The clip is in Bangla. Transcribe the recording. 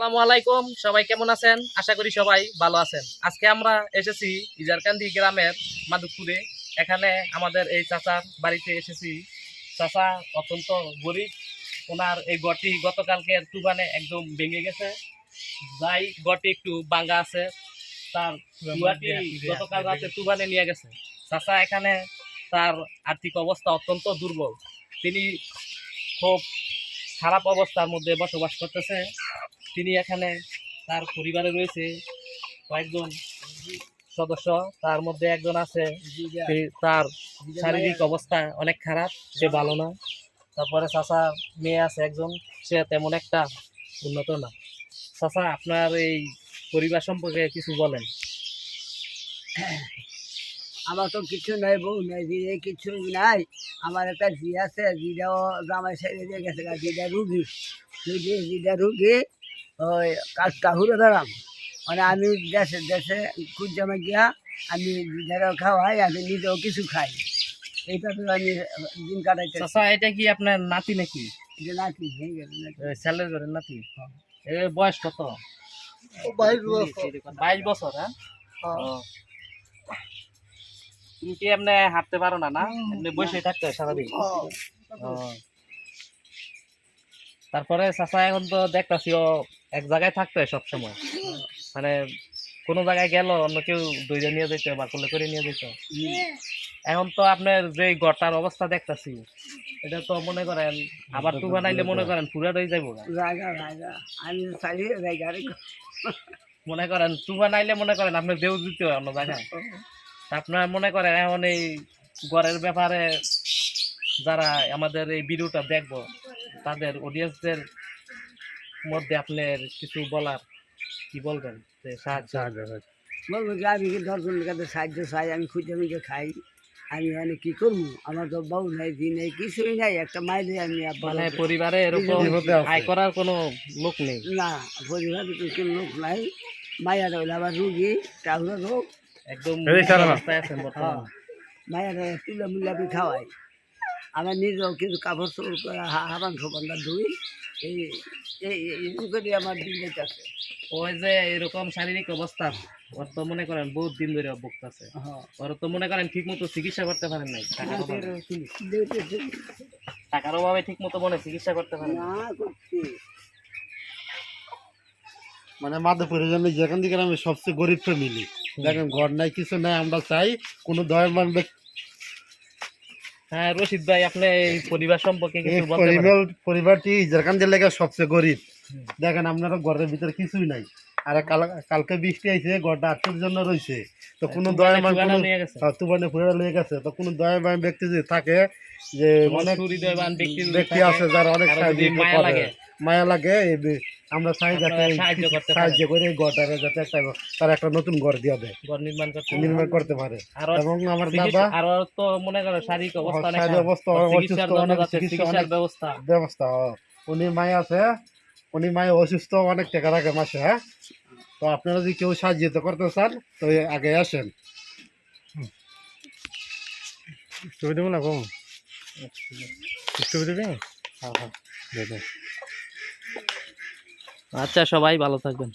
আসসালামু আলাইকুম সবাই কেমন আছেন? আশা করি সবাই ভালো আছেন। আজকে আমরা এসেছি ইজারকান্দি গ্রামের মাধবপুরে। এখানে আমাদের এই চাচার বাড়িতে এসেছি। চাচা অত্যন্ত গরিব। ওনার এই গড়টি গতকালকের তুফানে একদম ভেঙে গেছে। যাই গড়টি একটু বাঙ্গা আছে তার চুয়াটি গতকাল রাতে তুফানে নিয়ে গেছে। চাচা এখানে তার আর্থিক অবস্থা অত্যন্ত দুর্বল। তিনি খুব খারাপ অবস্থার মধ্যে বসবাস করতেছে। তিনি এখানে তার পরিবারে রয়েছে কয়েকজন সদস্য, তার মধ্যে একজন আছে তার শারীরিক অবস্থা অনেক খারাপ, সে ভালো না। তারপরে চাচা মেয়ে আছে একজন, সে তেমন একটা উন্নত না। চাচা, আপনার এই পরিবার সম্পর্কে কিছু বলেন। আমার তো কিছু নাই, বউ নাই দিদি কিছু নাই। আমার একটা জি আছে জিটাও জামাই দিয়ে গেছে জিটা রুগী। রুগী জিটা রুগী। ওই কাজ কাহুরে ধরাম। মানে আমি দেশে দেশে কুজামে গিয়া আমি জিটারও খাওয়াই আমি নিজেও কিছু খাই। এইভাবে আমি দিন কাটাইতে এটা কি আপনার নাতি নাকি? যে হয়ে গেল স্যালের ঘরের নাতি? এর বয়স কত? বাইশ বছর। হ্যাঁ? ও। তুমি কি এমনি হাঁটতে পারো না না? এমনি বসে থাকতে হয় সারাদিন? ও। তারপরে চাচা এখন তো দেখতাছি ও এক জায়গায় থাকতে হয় সবসময়। মানে কোনো জায়গায় গেল অন্য কেউ দইরে নিয়ে যেত বা কোলে করে নিয়ে যেত এখন তো আপনার যে গড়টার অবস্থা দেখতাছি এটা তো মনে করেন আবার তু বানাইলে মনে করেন পুরাটাই যাইবো আমি চাই জায়গা মনে করেন তু বানাইলে মনে করেন আপনি দেউ দিতে হয় অন্য জায়গায়। আপনার মনে করেন এখন এই গড়ের ব্যাপারে যারা আমাদের এই ভিডিওটা দেখব তাদের অডিয়েন্সদের মধ্যে আপনার কিছু বলার কি বলবেন? যে সাহায্য। বলব যে আমি কি দশজনের কাছে সাহায্য চাই আমি খুঁজে মুখে খাই। আমি মানে কি করব? আমার তো বউ নাই দিন নেই কিছুই নাই একটা মাইলে আমি মানে পরিবারে এরকম আয় করার কোনো লোক নেই? না পরিবারে তো কোনো লোক নাই। মায়ের হইলে আবার রুগী টাউরের রোগ একদম বর্তমানে। মায়ের তুলে মুলাপি খাওয়াই। আমার নিজেও কিছু কাপড় চোপড় করে হারান খোপানটা ধুই। এই করে আমার দিন যাচ্ছে ওই যে এরকম শারীরিক অবস্থা ওর তো মনে করেন বহুত দিন ধরে ভুগতেছে। হ্যাঁ ওর তো মনে করেন ঠিক মতো চিকিৎসা করতে পারেন নাই টাকার অভাবে। টাকার অভাবে ঠিক মতো মনে চিকিৎসা করতে পারেন মানে মাধবপুরের জন্য যেখান থেকে আমি সবচেয়ে গরিব ফ্যামিলি। দেখেন ঘর নাই কিছু নাই আমরা চাই কোনো দয়াবান ব্যক্তি হ্যাঁ রশিদ ভাই আপনি এই পরিবার সম্পর্কে কিছু বলতে পরিবার পরিবারটি লেগে সবচেয়ে গরিব। দেখেন আপনারা ঘরের ভিতরে কিছুই নাই। আর কাল কালকে বৃষ্টি আইছে ঘরটা আটকের জন্য রয়েছে তো কোনো দয়াবান তুফানে কোনো নিয়ে গেছে। হ্যাঁ, তুফানে গেছে। তো কোনো দয়াবান ব্যক্তি যদি থাকে যে অনেক ব্যক্তি আছে যারা অনেক মায়া লাগে। মায়া লাগে এই আমরা চাই যাতে সাহায্য করতে সাহায্য করে এই ঘরটারে যাতে একটা তার একটা নতুন ঘর দিয়ে দেয়। ঘর নির্মাণ করতে নির্মাণ করতে পারে। এবং আমার দাদা আর তো মনে করো শারীরিক অবস্থা অনেক শারীরিক অবস্থা অসুস্থ, চিকিৎসার জন্য অনেক যাতে চিকিৎসার ব্যবস্থা। ব্যবস্থা উনি মায়ে আছে উনি মায়ে অসুস্থ অনেক টাকা রাখে মাসে হ্যাঁ? তো আপনারা যদি কেউ সাহায্য করতে চান তো আগে আসেন। ছবি দেবো না কম ছবি দেবে? হ্যাঁ হ্যাঁ। আচ্ছা সবাই ভালো থাকবেন।